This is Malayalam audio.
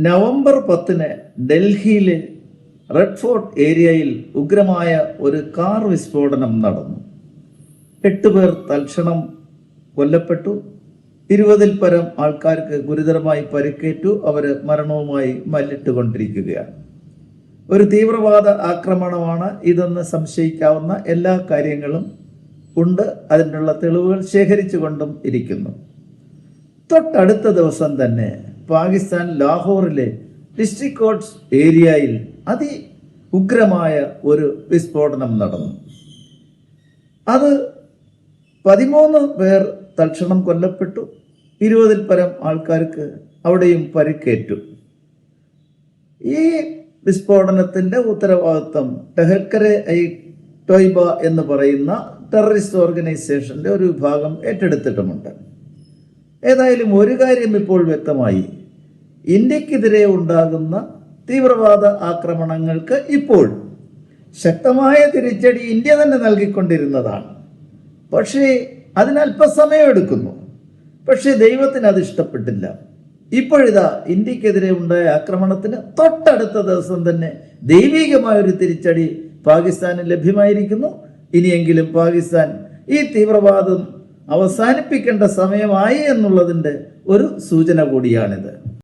നവംബർ പത്തിന് ഡൽഹിയിലെ റെഡ് ഫോർട്ട് ഏരിയയിൽ ഉഗ്രമായ ഒരു കാർ വിസ്ഫോടനം നടന്നു. എട്ട് പേർ തൽക്ഷണം കൊല്ലപ്പെട്ടു. ഇരുപതിൽ പരം ആൾക്കാർക്ക് ഗുരുതരമായി പരിക്കേറ്റു. അവർ മരണവുമായി മല്ലിട്ടുകൊണ്ടിരിക്കുകയാണ്. ഒരു തീവ്രവാദ ആക്രമണമാണ് ഇതെന്ന് സംശയിക്കാവുന്ന എല്ലാ കാര്യങ്ങളും ഉണ്ട്. അതിനുള്ള തെളിവുകൾ ശേഖരിച്ചുകൊണ്ടും ഇരിക്കുന്നു. തൊട്ടടുത്ത ദിവസം തന്നെ പാകിസ്ഥാൻ ലാഹോറിലെ ഡിസ്ട്രിക്ട് കോർട്ട്സ് ഏരിയയിൽ അതി ഉഗ്രമായ ഒരു വിസ്ഫോടനം നടന്നു. അത് പതിമൂന്ന് പേർ തൽക്ഷണം കൊല്ലപ്പെട്ടു. ഇരുപതിൽ പരം ആൾക്കാർക്ക് അവിടെയും പരിക്കേറ്റു. ഈ വിസ്ഫോടനത്തിന്റെ ഉത്തരവാദിത്വം ടെഹൽക്കരെ ഐ ടോയ്ബ എന്ന് പറയുന്ന ടെററിസ്റ്റ് ഓർഗനൈസേഷന്റെ ഒരു വിഭാഗം ഏറ്റെടുത്തിട്ടുമുണ്ട്. ഏതായാലും ഒരു കാര്യം ഇപ്പോൾ വ്യക്തമായി. ഇന്ത്യക്കെതിരെ ഉണ്ടാകുന്ന തീവ്രവാദ ആക്രമണങ്ങൾക്ക് ഇപ്പോൾ ശക്തമായ തിരിച്ചടി ഇന്ത്യ തന്നെ നൽകിക്കൊണ്ടിരുന്നതാണ്. പക്ഷേ അതിനല്പസമയമെടുക്കുന്നു പക്ഷേ ദൈവത്തിന് അത് ഇഷ്ടപ്പെട്ടില്ല. ഇപ്പോഴിതാ ഇന്ത്യക്കെതിരെ ഉണ്ടായ ആക്രമണത്തിന് തൊട്ടടുത്ത ദിവസം തന്നെ ദൈവികമായ ഒരു തിരിച്ചടി പാകിസ്ഥാന് ലഭ്യമായിരിക്കുന്നു. ഇനിയെങ്കിലും പാകിസ്ഥാൻ ഈ തീവ്രവാദം അവസാനിപ്പിക്കേണ്ട സമയമായി എന്നുള്ളതിന്റെ ഒരു സൂചന കൂടിയാണിത്.